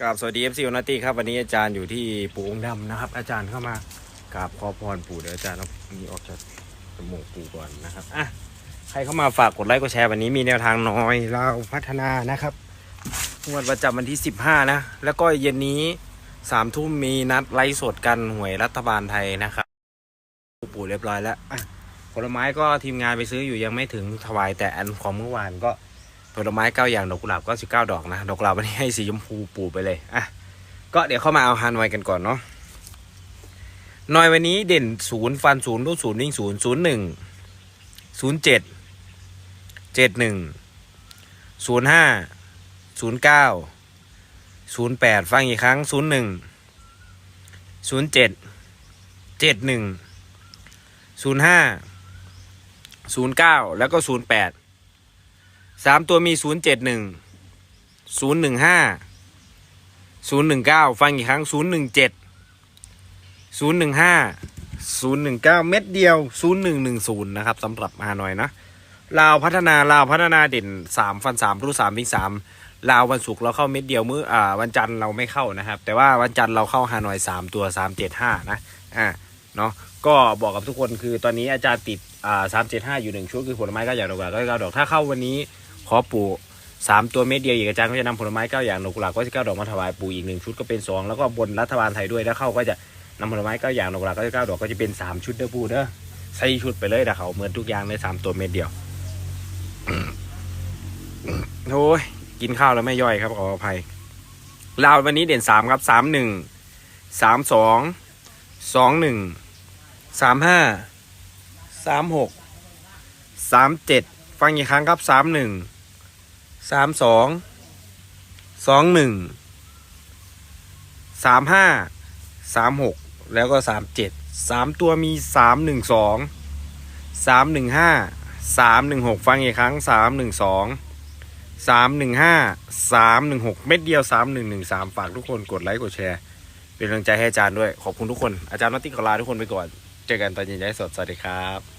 กราบสวัสดีเอฟซีโอนาตี้ครับวันนี้อาจารย์อยู่ที่ปู่องค์ดำนะครับ อาจารย์เข้ามากราบขอพรปู่เดี๋ยวอาจารย์เอานี่ออกจากจมูกปู่ก่อนนะครับอะใครเข้ามาฝากกดไลค์กดแชร์วันนี้มีแนวทางน้อยเราพัฒนานะครับงวดประจำวันที่ 15 นะ แล้วก็เย็นนี้สามทุ่มมีนัดไลฟ์สดกันหวยรัฐบาลไทยนะครับปู่เรียบร้อยแล้วผลไม้ก็ทีมงานไปซื้ออยู่ยังไม่ถึงถวายแต่อันของเมื่อวานก็ ผลไม้เก้าอย่างดอกกุหลาบก็สิบเก้าดอกนะดอกกุหลาบวันนี้ให้สีชมพูปูไปเลยอะก็เดี๋ยวเข้ามาเอาฮันไว้กันก่อนเนาะนอยวันนี้เด่นศูนย์ฟันศูนย์รูดศูนย์วิ่งศูนย์ศูนย์หนึ่งศูนย์เจ็ดเจ็ดหนึ่งศูนย์ห้าศูนย์เก้าศูนย์แปดฟังอีกครั้งศูนย์หนึ่งศูนย์เจ็ดเจ็ดหนึ่งศูนย์ห้าศูนย์เก้าแล้วก็ศูนย์แปด สามตัวมีศูนย์เจ็ดหนึ่งศูนย์หนึ่งห้าศูนย์หนึ่งเก้าฟังอีกครั้งศูนย์หนึ่งเจ็ดศูนย์หนึ่งห้าศูนย์หนึ่งเก้าเม็ดเดียวศูนย์หนึ่งหนึ่งศูนย์นะครับสำหรับฮานอยนะลาวพัฒนาลาวพัฒนาเด่นสามฟันสามรูสามวิ่งสามลาววันศุกร์เราเข้าเม็ดเดียวมื้ออ่าวันจันทร์เราไม่เข้านะครับ แต่ว่าวันจันทร์เราเข้าฮานอยสามตัวสามเจ็ดห้านะอ่าเนาะก็บอกกับทุกคนคือตอนนี้อาจารย์ติดอ่าสามเจ็ดห้าอยู่หนึ่งชุดคือผลไม้ก็อย่างดอกกาก็เก้าดอกถ้าเข้าวันนี้ ขอปู่สามตัวเม็ดเดียวอีกอาจารย์ก็จะนำผลไม้เก้าอย่างดอกกุหลาบก็จะเก้าดอกมาถวายปู่อีกหนึ่งชุดก็เป็นสองแล้วก็บนรัฐบาลไทยด้วยถ้าเข้าก็จะนำผลไม้เก้าอย่างดอกกุหลาบก็จะเก้าดอกก็จะเป็นสามชุดเด้อปู่เด้อใส่ชุดไปเลยนะเขาเหมือนทุกอย่างในสามตัวเม็ดเดียวโอ้ยกินข้าวแล้วไม่ย่อยครับขออภัยลาววันนี้เด่นสามครับสามหนึ่งสามสองสองหนึ่งสามห้าสามหกสามเจ็ดฟังอีกครั้งครับสามหนึ่ง สามสองสองหนึ่งสามห้าสามหกแล้วก็สามเจ็ดสามตัวมีสามหนึ่งสองสามหนึ่งห้าสามหนึ่งหกฟังอีกครั้งสามหนึ่งสองสามหนึ่งห้าสามหนึ่งหกเม็ดเดียวสามหนึ่งหนึ่งสามฝากทุกคนกดไลค์กดแชร์ เป็นกำลังใจให้อาจารย์ด้วย ขอบคุณทุกคนอาจารย์นอตติกลาทุกคนไปก่อน เจอกันตอนเย็นๆสดสวัสดีครับ